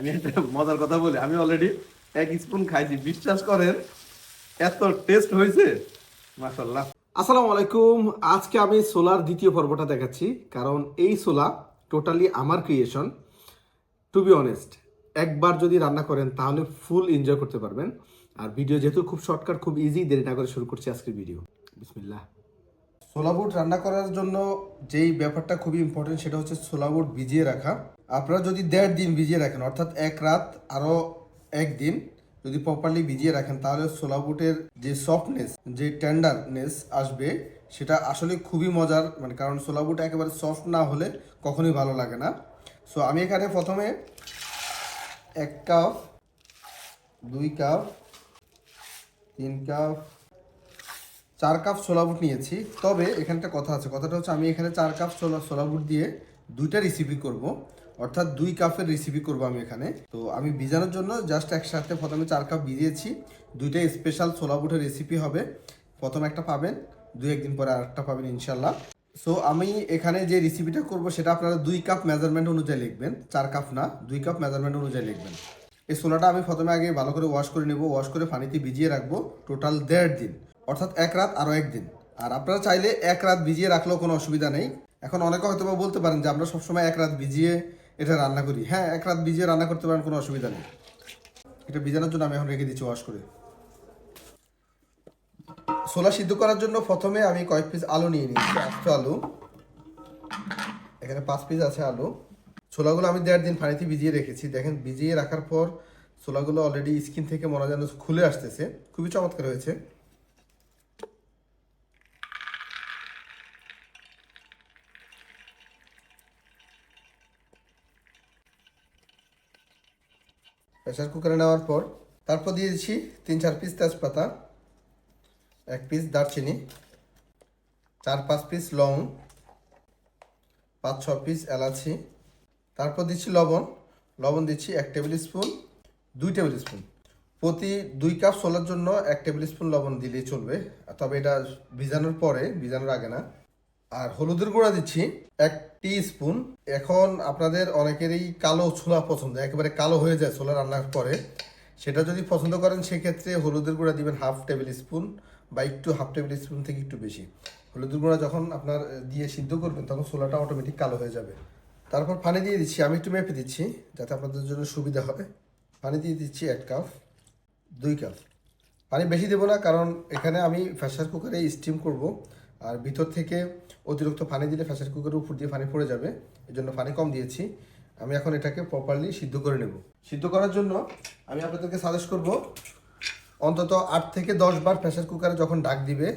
আমি একটা মজার কথা বলি আমি অলরেডি এক স্পুন খাইছি। বিশ্বাস করেন এত টেস্ট হয়েছে। মাশাল্লাহ আসসালামু আলাইকুম। আজকে আমি সোলার দ্বিতীয় পর্বটা দেখাচ্ছি কারণ এই সোলা টোটালি আমার ক্রিয়েশন টু বি অনেস্ট একবার যদি রান্না করেন তাহলে ফুল এনজয় করতে পারবেন। আর ভিডিও যেহেতু খুব শর্টকাট খুব ইজি দেরি না করে শুরু করছি আজকের ভিডিও বিসমিল্লাহ। সোলা বুট রান্না করার জন্য যেই ব্যাপারটা খুবই ইম্পর্টেন্ট সেটা হচ্ছে সোলা বুট ভিজিয়ে রাখা। আপনারা যদি দেড় দিন ভিজিয়ে রাখেন, অর্থাৎ এক রাত আরও একদিন যদি প্রপারলি ভিজিয়ে রাখেন, তাহলে সোলা বুটের যে সফটনেস যে টেন্ডারনেস আসবে, সেটা আসলে খুবই মজার। মানে কারণ সোলা বুট একেবারে সফট না হলে কখনোই ভালো লাগে না। সো আমি এখানে প্রথমে এক কাপ দুই কাপ তিন কাপ চার কাপ ছোলা বুট নিয়েছি। তবে এখানে একটা কথা আছে, কথাটা হচ্ছে আমি এখানে চার কাপ ছোলা ছোলা বুট দিয়ে দুইটা রেসিপি করব। অর্থাৎ দুই কাপের রেসিপি করব আমি এখানে। তো আমি ভিজানোর জন্য জাস্ট একসাথে প্রথমে চার কাপ ভিজিয়েছি। দুইটা স্পেশাল ছোলা বুটের রেসিপি হবে। প্রথম একটা পাবেন, দুই একদিন পরে আরেকটা পাবেন ইনশাল্লাহ সো আমি এখানে যে রেসিপিটা করব সেটা আপনারা দুই কাপ মেজারমেন্ট অনুযায়ী লিখবেন। চার কাপ না, দুই কাপ মেজারমেন্ট অনুযায়ী লিখবেন। এই সোলাটা আমি প্রথমে আগে ভালো করে ওয়াশ করে নেব। ওয়াশ করে পানিতে ভিজিয়ে রাখব টোটাল দেড় দিন। অর্থাৎ এক রাত আরও একদিন। আর আপনারা চাইলে এক রাত ভিজিয়ে রাখলেও কোনো অসুবিধা নেই। এখন অনেকে হয়তো বলতে পারেন যে আমরা সবসময় এক রাত ভিজিয়ে এটা রান্না করি। হ্যাঁ এক রাত ভিজিয়ে রান্না করতে পারেন, কোনো অসুবিধা নেই। এটা ভিজানোর জন্য আমি এখন রেখে দিচ্ছি ওয়াশ করে। ছোলা সিদ্ধ করার জন্য প্রথমে আমি কয়েক পিস আলু নিয়ে নিচ্ছি, আস্ত আলু। এখানে পাঁচ পিস আছে আলু। ছোলাগুলো আমি দেড় দিন পানিতে ভিজিয়ে রেখেছি। দেখেন, ভিজিয়ে রাখার পর ছোলাগুলো অলরেডি স্কিন থেকে মনে যেন খুলে আসতেছে। খুবই চমৎকার হয়েছে। প্রেশার কুকারে নেওয়ার পর তারপর দিয়ে দিচ্ছি তিন চার পিস তেজপাতা, এক পিস দারচিনি, চার পাঁচ পিস লং, পাঁচ ছ পিস এলাচি, তারপর দিচ্ছি লবণ লবণ দিচ্ছি এক টেবিল স্পুন দুই টেবিল স্পুন প্রতি দুই কাপ ছোলার জন্য এক টেবিল স্পুন লবণ দিলেই চলবে, তবে এটা ভিজানোর পরে, ভিজানোর আগে না। আর হলুদের গুঁড়া দিচ্ছি এক টি স্পুন এখন আপনাদের অনেকেরই কালো ছোলা পছন্দ, একেবারে কালো হয়ে যায় ছোলা রান্নার পরে। সেটা যদি পছন্দ করেন, সেক্ষেত্রে হলুদের গুঁড়া দিবেন হাফ টেবিল স্পুন বা একটু হাফ টেবিল স্পুন থেকে একটু বেশি। হলুদের গুঁড়া যখন আপনার দিয়ে সিদ্ধ করবেন, তখন ছোলাটা অটোমেটিক কালো হয়ে যাবে। তারপর পানি দিয়ে দিচ্ছি, আমি একটু মেপে দিচ্ছি, যাতে আপনাদের জন্য সুবিধা হয়। পানি দিয়ে দিচ্ছি এক কাপ, দুই কাপ। পানি বেশি দেবো না, কারণ এখানে আমি প্রেশার কুকারে স্টিম করব। আর ভিতর থেকে অতিরিক্ত পানি দিলে প্রেসার কুকারের উপর দিয়ে পানি পড়ে যাবে। এই জন্য পানি কম দিয়েছি। আমি এখন এটাকে প্রপারলি সিদ্ধ করে নেব। সিদ্ধ করার জন্য আমি আপনাদেরকে সাজেস্ট করব, অন্তত আট থেকে দশ বার প্রেসার কুকারে যখন ডাক দিবে,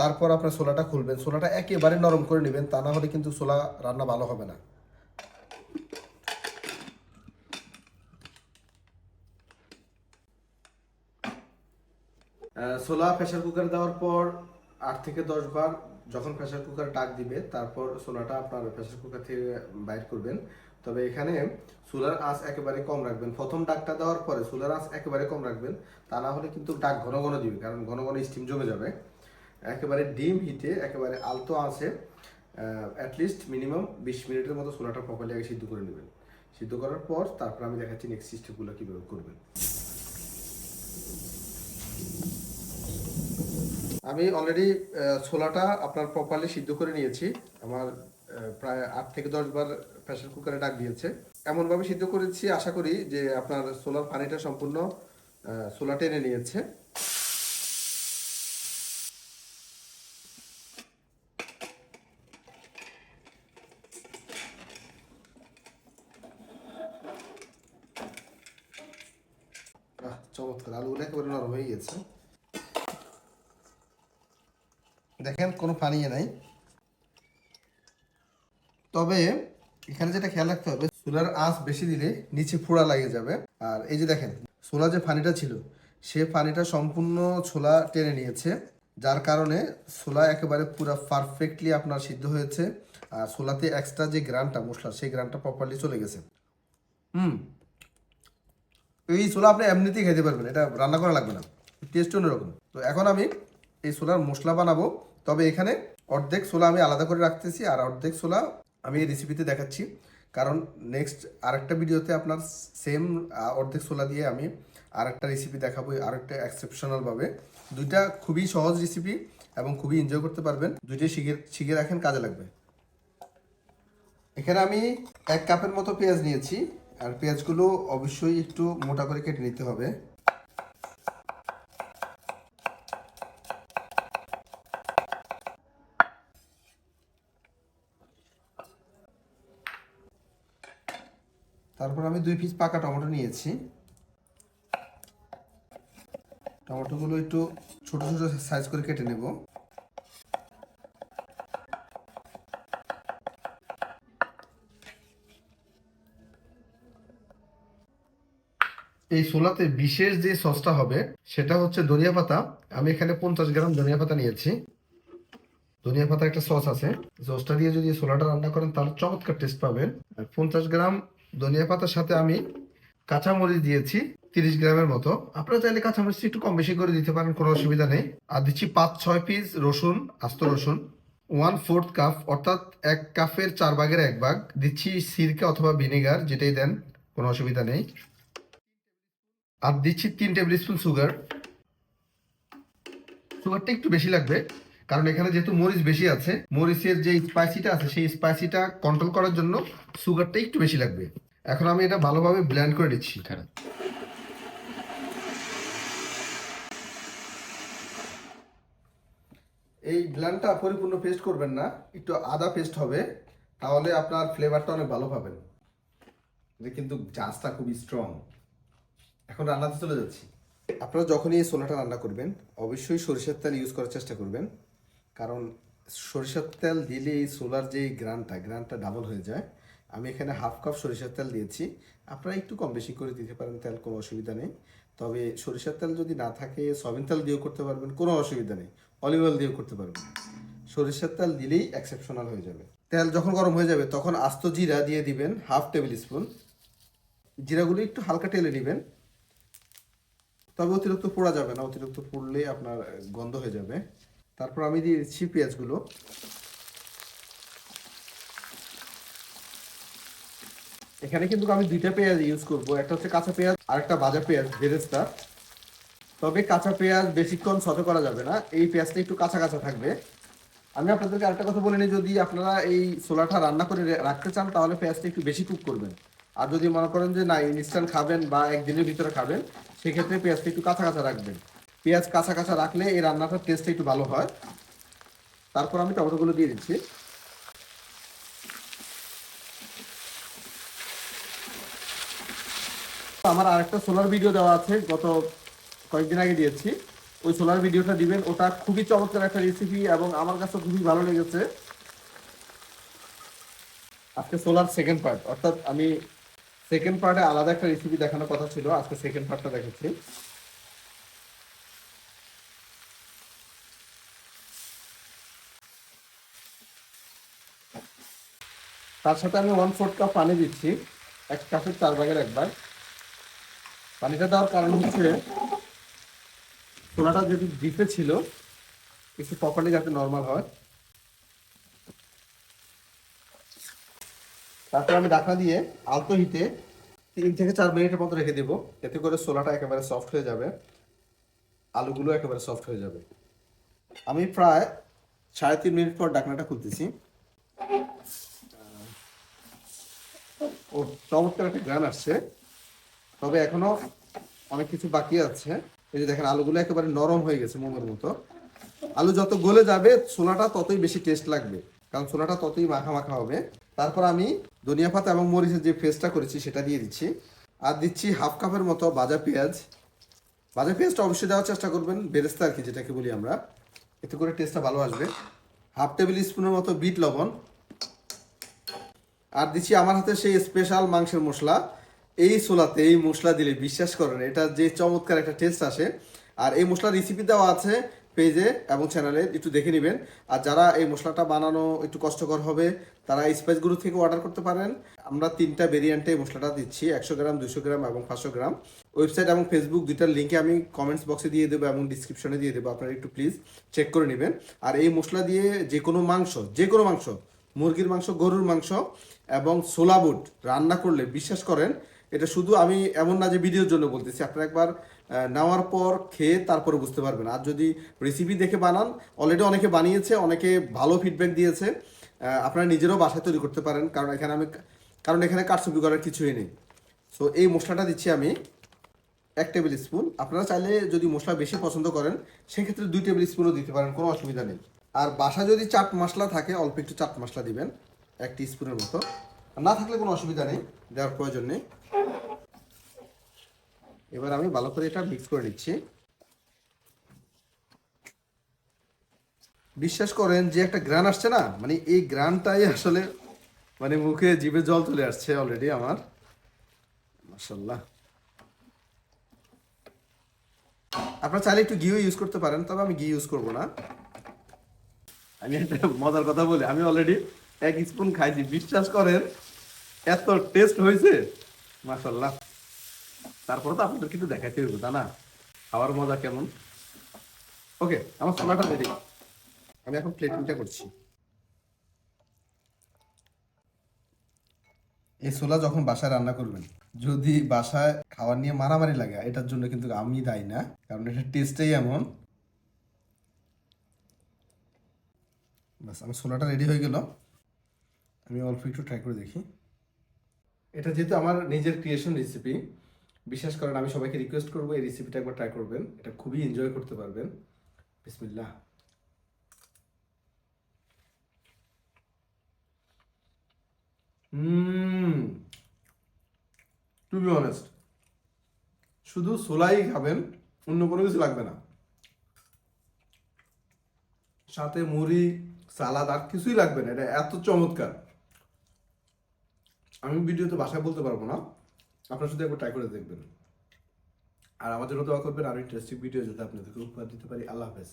তারপর আপনার সোলাটা খুলবেন। সোলাটা একেবারে নরম করে নেবেন, তা না হলে কিন্তু সোলা রান্না ভালো হবে না। সোলা প্রেসার কুকার দেওয়ার পর আট থেকে দশ বার যখন প্রেসার কুকার ডাক দিবে, তারপর সোলাটা আপনার প্রেসার কুকার থেকে বাইর করবেন। তবে এখানে সোলার আঁচ একেবারে কম রাখবেন। প্রথম ডাকটা দেওয়ার পরে সোলার আঁচ একেবারে কম রাখবেন। তা না হলে কিন্তু ডাক ঘন ঘন দিবে, কারণ ঘন ঘন স্টিম জমে যাবে। একেবারে ডিম হিটে একেবারে আলতো আছে অ্যাটলিস্ট মিনিমাম বিশ মিনিটের মতো সোলাটা প্রপারলি আগে সিদ্ধ করে নেবেন। সিদ্ধ করার পর তারপর আমি দেখাচ্ছি নেক্সট স্টেপগুলো কীভাবে করবেন। আমি অলরেডি ছোলাটা আপনার প্রপারলি সিদ্ধ করে নিয়েছি। আমার প্রায় আট থেকে দশ বার প্রেসার কুকারে ডাক দিয়েছে। এমনভাবে সিদ্ধ করেছি, আশা করি যে আপনার সোলার পানিটা সম্পূর্ণ সোলা টেনে নিয়েছে। চমৎকার। আলুগুলো একেবারে নরম হয়ে গেছে দেখেন কোনো পানি নাই। তবে এখানে যেটা খেয়াল রাখতে হবে সোলার আঁচ বেশি দিলে নিচে ফোড়া লাগে যাবে। আর এই যে দেখেন ছোলা যে পানিটা ছিল, সে পানিটা সম্পূর্ণ ছোলা টেনে নিয়েছে, যার কারণে ছোলা একেবারে পুরো পারফেক্টলি আপনার সিদ্ধ হয়েছে। আর ছোলাতে এক্সট্রা যে গ্রানটা মশলা, সেই গ্রানটা প্রপারলি চলে গেছে। হুম, এই ছোলা আপনি এমনিতেই খেতে পারবেন, এটা রান্না করা লাগবে না টেস্ট অন্যরকম। তো এখন আমি এই ছোলার মশলা বানাবো। তবে এখানে অর্ধেক ছোলা আমি আলাদা করে রাখতেছি আর অর্ধেক ছোলা আমি এই রেসিপিতে দেখাচ্ছি। কারণ নেক্সট আরেকটা ভিডিওতে আপনার সেম অর্ধেক ছোলা দিয়ে আমি আরেকটা রেসিপি দেখাবো, আরেকটা এক্সেপশনাল ভাবে। দুইটা খুবই সহজ রেসিপি এবং খুবই এনজয় করতে পারবেন। দুইটাই শিখে শিখে রাখেন, কাজে লাগবে। এখানে আমি এক কাপের মতো পেঁয়াজ নিয়েছি। আর পেঁয়াজগুলো অবশ্যই একটু মোটা করে কেটে নিতে হবে। তারপর আমি দুই পিস পাকা টমেটো নিয়েছি। টমেটোগুলো একটু ছোট ছোট সাইজ করে কেটে নেব। এই সোলাতে বিশেষ যে সসটা হবে, সেটা হচ্ছে ধনিয়া পাতা। আমি এখানে পঞ্চাশ গ্রাম ধনিয়া পাতা নিয়েছি। ধনিয়া পাতা একটা সস আছে। সসটা দিয়ে যদি সোলাটা রান্না করেন, তাহলে চমৎকার টেস্ট পাবেন। আর পঞ্চাশ গ্রাম ধনিয়া পাতার সাথে আমি কাঁচামরিচ দিয়েছি, তিরিশ গ্রামের মতো। আপনারা চাইলে কাঁচামরিচ একটু কম বেশি করে দিতে পারেন, কোনো অসুবিধা নেই। আর দিচ্ছি পাঁচ, ছয় পিস রসুন, আস্ত রসুন ওয়ান ফোর্থ কাপ অর্থাৎ এক কাপের চার ভাগের এক ভাগ। দিচ্ছি সিরকা অথবা ভিনেগার, যেটাই দেন, কোনো অসুবিধা নেই। আর দিচ্ছি তিন টেবিল স্পুন সুগার সুগারটা একটু বেশি লাগবে। কারণ এখানে যেহেতু মরিচ বেশি আছে মরিচের যে স্পাইসিটা আছে সেই স্পাইসিটা কন্ট্রোল করার জন্য সুগারটা একটু বেশি লাগবে। এখন আমি এটা ভালোভাবে ব্লেন্ড করে নিচ্ছি। এই ব্ল্যান্ডটা পরিপূর্ণ পেস্ট করবেন না একটু আদা পেস্ট হবে তাহলে আপনার ফ্লেভারটা অনেক ভালো পাবেন। কিন্তু জাজটা খুবই স্ট্রং এখন রান্নাতে চলে যাচ্ছি। আপনারা যখনই এই সোলাটা রান্না করবেন অবশ্যই সরিষার তেল ইউজ করার চেষ্টা করবেন। কারণ সরিষার তেল দিলে এই সোলার যে গ্রানটা গ্রানটা ডাবল হয়ে যায়। আমি এখানে হাফ কাপ সরিষার তেল দিয়েছি। আপনারা একটু কম বেশি করে দিতে পারেন, তেল কোনো অসুবিধা নেই। তবে সরিষার তেল যদি না থাকে সয়াবিন তেল দিয়েও করতে পারবেন, কোনো অসুবিধা নেই। অলিভ অয়েল দিয়েও করতে পারবেন। সরিষার তেল দিলেই এক্সেপশনাল হয়ে যাবে। তেল যখন গরম হয়ে যাবে, তখন আস্ত জিরা দিয়ে দিবেন হাফ টেবিল স্পুন জিরাগুলো একটু হালকা টেলে নেবেন। তবে অতিরিক্ত পোড়া যাবে না। অতিরিক্ত পুড়লে আপনার গন্ধ হয়ে যাবে। তারপর আমি দিয়ে দিচ্ছি পেঁয়াজগুলো। এখানে কিন্তু আমি দুইটা পেঁয়াজ ইউজ করব। একটা হচ্ছে কাঁচা পেঁয়াজ, আর একটা ভাজা পেঁয়াজ, বেরেস্তা। তবে কাঁচা পেঁয়াজ বেশিক্ষণ সতে করা যাবে না। এই পেঁয়াজটা একটু কাঁচা কাঁচা থাকবে। আমি আপনাদেরকে আরেকটা কথা বলে নিই, যদি আপনারা এই ছোলাটা রান্না করে রাখতে চান, তাহলে পেঁয়াজটা একটু বেশি কুক করবেন। আর যদি মনে করেন যে, না ইনস্ট্যান্ট খাবেন বা একদিনের ভিতরে খাবেন, সেক্ষেত্রে পেঁয়াজটা একটু কাঁচা কাঁচা রাখবেন। পেঁয়াজ কাঁচা কাঁচা রাখলে এই রান্নাটার টেস্টটা একটু ভালো হয়। তারপর আমি টমেটোগুলো দিয়ে দিচ্ছি। আমার আরেকটা সোলার ভিডিও দেওয়া আছে, গত কয়েকদিন আগে দিয়েছি। ওই সোলার ভিডিওটা দিবেন, ওটা খুবই চমৎকার একটা রেসিপি এবং আমার কাছে খুবই ভালো লেগেছে। আজকে সোলার সেকেন্ড পার্ট অর্থাৎ আমি সেকেন্ড পার্টে আলাদা একটা রেসিপি দেখানোর কথা ছিল, আজকে সেকেন্ড পার্টটা দেখেছি। তার সাথে আমি ওয়ান ফোর্থ কাপ পানি দিচ্ছি। এক কাপের চার ভাগের একবার পানিটা দেওয়ার কারণ হচ্ছে ছোলাটা যদি ডিপে ছিল, একটু পকড়ে যাতে নর্মাল হয়। তারপর আমি ঢাকনা দিয়ে আলতো হিটে তিন থেকে চার মিনিটের মতো রেখে দিব, এতে করে ছোলাটা একেবারে সফট হয়ে যাবে। আলুগুলো একেবারে সফট হয়ে যাবে। আমি প্রায় সাড়ে তিন মিনিট পর ডাকনাটা খুলতেছি। ও চমৎকার একটা গান আসছে। তবে এখনও অনেক কিছু বাকি আছে। এই যে দেখেন, আলুগুলো একেবারে নরম হয়ে গেছে মোমের মতো। আলু যত গলে যাবে, ছোলাটা ততই বেশি টেস্ট লাগবে। কারণ ছোলাটা ততই মাখা মাখা হবে। তারপর আমি ধনিয়া পাতা এবং মরিচের যে পেস্টটা করেছি, সেটা দিয়ে দিচ্ছি। আর দিচ্ছি হাফ কাপের মতো ভাজা পেঁয়াজ। ভাজা পেঁয়াজটা অবশ্যই দেওয়ার চেষ্টা করবেন, বেরেস্তা আর কি, যেটাকে বলি আমরা। এতে করে টেস্টটা ভালো আসবে। হাফ টেবিল স্পুনের মতো বিট লবণ। আর দিচ্ছি আমার হাতে সেই স্পেশাল মাংসের মশলা। এই সোলাতে এই মশলা দিলে, বিশ্বাস করেন, এটা যে চমৎকার একটা টেস্ট আসে। আর এই মশলার রেসিপি দেওয়া আছে পেজে এবং চ্যানেলে একটু দেখে নেবেন। আর যারা এই মশলাটা বানানো একটু কষ্টকর হবে, তারা স্পাইসগুলো থেকে অর্ডার করতে পারেন। আমরা তিনটা ভেরিয়েন্টে মশলাটা দিচ্ছি, একশো গ্রাম দুশো গ্রাম এবং পাঁচশো গ্রাম। ওয়েবসাইট এবং ফেসবুক দুইটার লিঙ্কে আমি কমেন্টস বক্সে দিয়ে দেবো এবং ডিসক্রিপশনে দিয়ে দেবো। আপনারা একটু প্লিজ চেক করে নেবেন। আর এই মশলা দিয়ে যে কোনো মাংস যে কোনো মাংস মুরগির মাংস, গরুর মাংস এবং ছোলা বুট রান্না করলে, বিশ্বাস করেন, এটা শুধু আমি এমন না যে ভিডিওর জন্য বলতেছি, আপনারা একবার নেওয়ার পর খেয়ে তারপরে বুঝতে পারবেন। আর যদি রেসিপি দেখে বানান অলরেডি অনেকে বানিয়েছে, অনেকে ভালো ফিডব্যাক দিয়েছে আপনারা নিজেরও বাসায় তৈরি করতে পারেন, কারণ এখানে আমি, কারণ এখানে কারচুপি করার কিছুই নেই। সো এই মশলাটা দিচ্ছি আমি এক টেবিল স্পুন আপনারা চাইলে যদি মশলা বেশি পছন্দ করেন, সেক্ষেত্রে দুই টেবিল স্পুনও দিতে পারেন, কোনো অসুবিধা নেই। আর বাসা যদি চাট মশলা থাকে, অল্প একটু চাট মশলা দিবেন, এক স্পুনের মতো। না থাকলে কোনো অসুবিধা নেই, দেওয়ার প্রয়োজন নেই। এবার আমি ভালো করে এটা মিক্স করে নিচ্ছি। বিশ্বাস করেন যে একটা গ্রান আসছে না? মানে এই গ্রানটাই আসলে মানে মুখে জিভে জল চলে আসছে অলরেডি আমার। মাসাল্লাহ আপনারা চাইলে একটু ঘিও ইউজ করতে পারেন, তবে আমি ঘি ইউজ করব না। আমি একটা মজার কথা বলি, আমি অলরেডি এক স্পুন খাইছি। বিশ্বাস করেন, এত টেস্ট হয়েছে মাসাল্লাহ তারপরে তো আপনাদের কিন্তু দেখাইতে হইব তা না? খাওয়ার মজা কেমন? ওকে আমার সোনাটা রেডি আমি এখন প্লেটিংটা করছি। এই ছোলা যখন বাসায় রান্না করবেন, যদি বাসায় খাবার নিয়ে মারামারি লাগে, এটার জন্য কিন্তু আমি দায়ী না, কারণ এটার টেস্টটাই এমন। বাস আমার ছোলাটা রেডি হয়ে গেল। আমি অল্প একটু ট্রাই করে দেখি। এটা যেহেতু আমার নিজের ক্রিয়েশন রেসিপি বিশ্বাস করেন, আমি সবাইকে রিকোয়েস্ট করব এই রেসিপিটা একবার ট্রাই করবেন। এটা খুবই এনজয় করতে পারবেন। বিসমিল্লাহ। হুম টু বি অনেস্ট শুধু সোলাই খাবেন, অন্য কোনো কিছু লাগবে না। সাথে মুড়ি সালাদ আর কিছুই লাগবে না, এটা এত চমৎকার। আমি ভিডিওতে বাসায় বলতে পারব না, আপনার শুধু একবার ট্রাই করে দেখবেন। আর আমাদের মতো করবেন, আর ইন্টারেস্টিং ভিডিও যাতে আপনাদেরকে উপহার দিতে পারি। আল্লাহ হাফেজ।